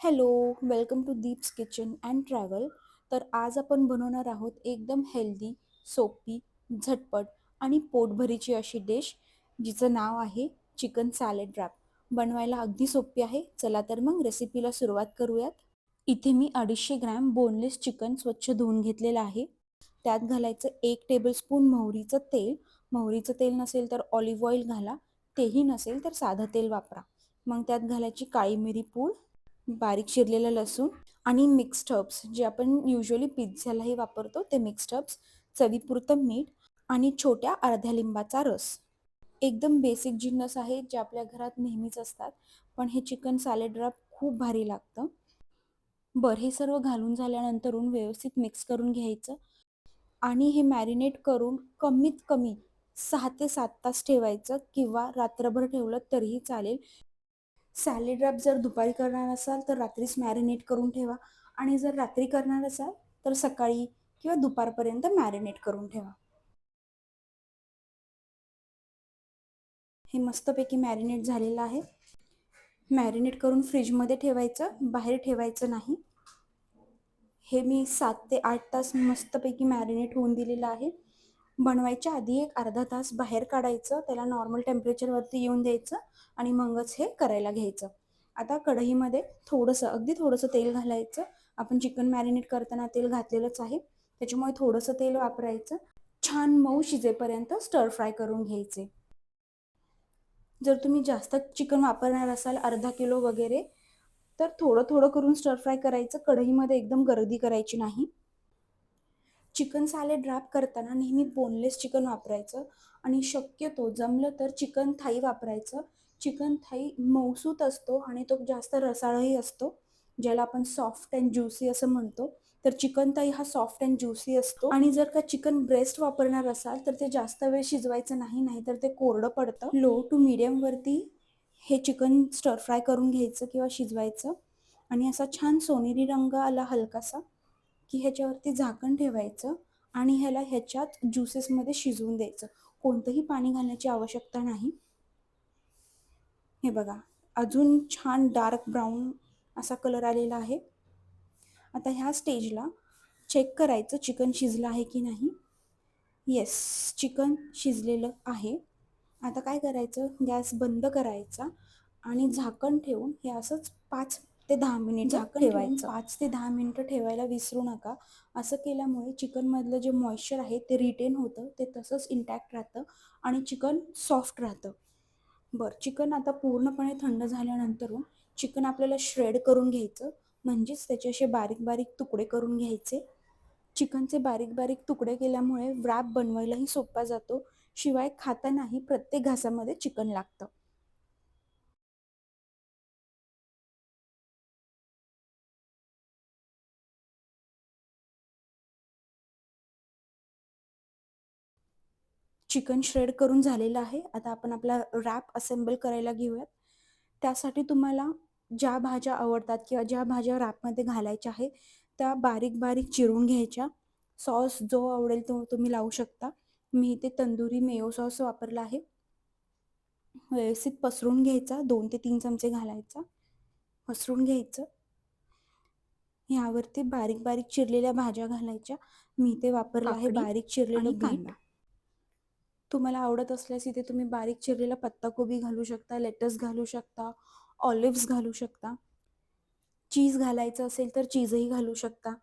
Hello welcome to Deep's kitchen and travel. तर आज आपण बनवणार आहोत एकदम हेल्दी सोपी झटपट आणि पोटभरीची अशी डिश जिचं नाव आहे चिकन सॅलेड रॅप. बनवायला अगदी सोपी आहे. चला तर मग रेसिपीला सुरुवात करूयात. इथे मी अडीचशे ग्रॅम बोनलेस चिकन स्वच्छ धुवून घेतलेलं आहे. त्यात घालायचं एक टेबलस्पून मोहरीचं तेल. मोहरीचं तेल नसेल तर ऑलिव्ह ऑइल घाला. तेही नसेल तर साधं तेल वापरा. मग त्यात घालायची काळी मिरी पूड बारीक चिरलेलं लसूण आणि मिक्स्ड हर्ब्स जे आपण युजली पिझ्झ्यालाही वापरतो ते मिक्स्ड हर्ब्स चवीपुरतं मीठ आणि छोट्या अर्ध्या लिंबाचा रस. एकदम बेसिक जिन्नस आहे जे आपल्या घरात नेहमीच असतात पण हे चिकन सॅलेड रॅप खूप भारी लागतं. बरं हे सर्व घालून झाल्यानंतरून व्यवस्थित मिक्स करून घ्यायचं आणि हे मॅरिनेट करून कमीत कमी सहा ते सात तास ठेवायचं किंवा रात्रभर ठेवलं तरीही चालेल. सॅलेड रॅप जर दुपारी करणार असाल तर रात्रीच मॅरिनेट करून ठेवा. आणि जर रात्री करणार असाल तर सकाळी किंवा दुपारपर्यंत मॅरिनेट करून ठेवा. हे मस्तपैकी मॅरिनेट झालेलं आहे. मॅरिनेट करून फ्रीजमध्ये ठेवायचं बाहेर ठेवायचं नाही. हे मी सात ते आठ तास मस्तपैकी मॅरिनेट होऊन दिलेलं आहे. बनवायच्या आधी एक अर्धा तास बाहेर काढायचं त्याला नॉर्मल टेम्परेचरवरती येऊन द्यायचं आणि मगच हे करायला घ्यायचं. आता कढईमध्ये थोडंसं अगदी थोडंसं तेल घालायचं. आपण चिकन मॅरिनेट करताना तेल घातलेलंच आहे. त्याच्यामुळे थोडंसं तेल वापरायचं. छान मऊ शिजेपर्यंत स्टर फ्राय करून घ्यायचे. जर तुम्ही जास्त चिकन वापरणार असाल अर्धा किलो वगैरे तर थोडं थोडं करून स्टर फ्राय करायचं. कढईमध्ये एकदम गर्दी करायची नाही. चिकन सॅलेड रॅप करताना नेहमी बोनलेस चिकन वापरायचं आणि शक्यतो जमलं तर चिकन थाई वापरायचं. चिकन थाई मौसूत असतो आणि तो जास्त रसाळही असतो ज्याला आपण सॉफ्ट अँड ज्युसी असं म्हणतो. तर चिकन थाई हा सॉफ्ट अँड ज्युसी असतो आणि जर का चिकन ब्रेस्ट वापरणार असाल तर ते जास्त वेळ शिजवायचं नाही नाही तर ते कोरडं पडतं. लो टू मिडियमवरती हे चिकन स्टर फ्राय करून घ्यायचं किंवा शिजवायचं. आणि असा छान सोनेरी रंग आला हलकासा. की ह्याच्यावरती झाकण ठेवायचं आणि ह्याला ह्याच्यात ज्युसेसमध्ये शिजवून द्यायचं. कोणतंही पाणी घालण्याची आवश्यकता नाही. हे बघा अजून छान डार्क ब्राऊन असा कलर आलेला आहे. आता ह्या स्टेजला चेक करायचं चिकन शिजलं आहे की नाही. येस चिकन शिजलेलं आहे. आता काय करायचं? गॅस बंद करायचा आणि झाकण ठेवून हे असंच पाच ते दहा मिनिट झाकण ठेवायचं. पाच ते दहा मिनिटं ठेवायला विसरू नका. असं केल्यामुळे चिकनमधलं जे मॉइश्चर आहे ते रिटेन होतं ते तसंच इंटॅक्ट राहतं आणि चिकन सॉफ्ट राहतं. बरं चिकन आता पूर्णपणे थंड झाल्यानंतरून चिकन आपल्याला श्रेड करून घ्यायचं. म्हणजेच त्याचे असे बारीक बारीक तुकडे करून घ्यायचे. चिकनचे बारीक बारीक तुकडे केल्यामुळे व्रॅप बनवायलाही सोपा जातो. शिवाय खातानाही प्रत्येक घासामध्ये चिकन लागतं. चिकन श्रेड करून झालेलं आहे. आता आपण आपला रॅप असेंबल करायला घेऊयात. त्यासाठी तुम्हाला ज्या भाज्या आवडतात किंवा ज्या भाज्या रॅपमध्ये घालायच्या आहे त्या बारीक बारीक चिरून घ्यायच्या. सॉस जो आवडेल तो तुम्ही लावू शकता. मी इथे तंदुरी मेयो सॉस वापरला आहे. व्यवस्थित पसरून घ्यायचा. दोन ते तीन चमचे घालायचा. पसरून घ्यायचं. ह्यावरती बारीक बारीक चिरलेल्या भाज्या घालायच्या. मी इथे वापरला आहे बारीक चिरलेलं कांदा. तुम्हाला आवडत असल्यास इथे तुम्ही बारीक चिरलेला पत्ताकोबी घालू शकता लेटस घालू शकता ऑलिव्स घालू शकता. चीज घालायचं असेल तर चीजही घालू शकता.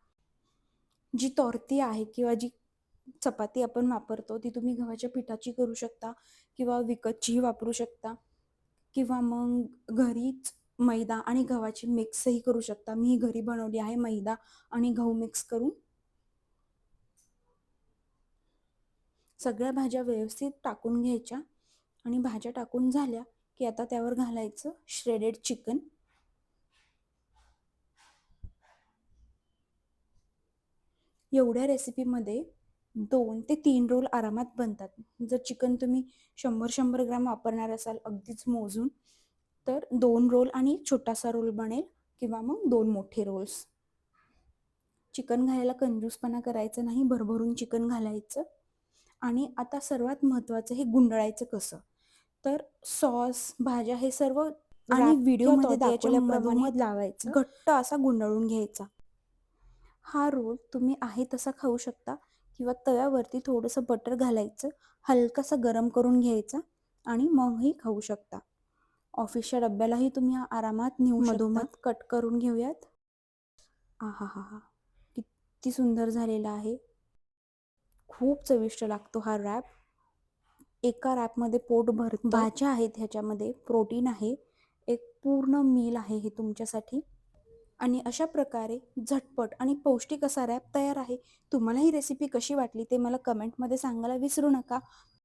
जी तोरती आहे किंवा जी चपाती आपण वापरतो ती तुम्ही गव्हाच्या पिठाची करू शकता किंवा विकतचीही वापरू शकता. किंवा मग घरीच मैदा आणि गव्हाची मिक्सही करू शकता. मी ही घरी बनवली आहे मैदा आणि गहू मिक्स करून. सगळ्या भाज्या व्यवस्थित टाकून घ्यायच्या आणि भाज्या टाकून झाल्या की आता त्यावर घालायचं श्रेडेड चिकन एवढ्या रेसिपीमध्ये दोन ते तीन रोल आरामात बनतात. जर चिकन तुम्ही शंभर शंभर ग्राम वापरणार असाल अगदीच मोजून तर दोन रोल आणि छोटासा रोल बनेल किंवा मग दोन मोठे रोल्स चिकन घालायला कंजूसपणा करायचं नाही भरभरून चिकन घालायचं. आणि आता सर्वात महत्त्वाचं हे गुंडळायचं कसं? तर सॉस भाज्या हे सर्व आणि व्हिडिओमध्ये दाखवल्याप्रमाणे. लावायचं. घट्ट असा गुंडाळून घ्यायचा. हा रोल तुम्ही आहे तसा खाऊ शकता किंवा तव्यावरती थोडंसं बटर घालायचं हलकासा गरम करून घ्यायचा आणि मगही खाऊ शकता. ऑफिसच्या डब्यालाही तुम्ही आरामात नेऊ मधोमध कट करून घेऊयात. आ हा हा हा किती सुंदर झालेला आहे. खूप चविष्ट लागतो हा रॅप एका रॅपमध्ये पोट भर भाज्या आहेत ह्याच्यामध्ये प्रोटीन आहे. एक पूर्ण मील आहे हे तुमच्यासाठी. आणि अशा प्रकारे झटपट आणि पौष्टिक असा रॅप तयार आहे. तुम्हाला ही रेसिपी कशी वाटली ते मला कमेंटमध्ये सांगायला विसरू नका.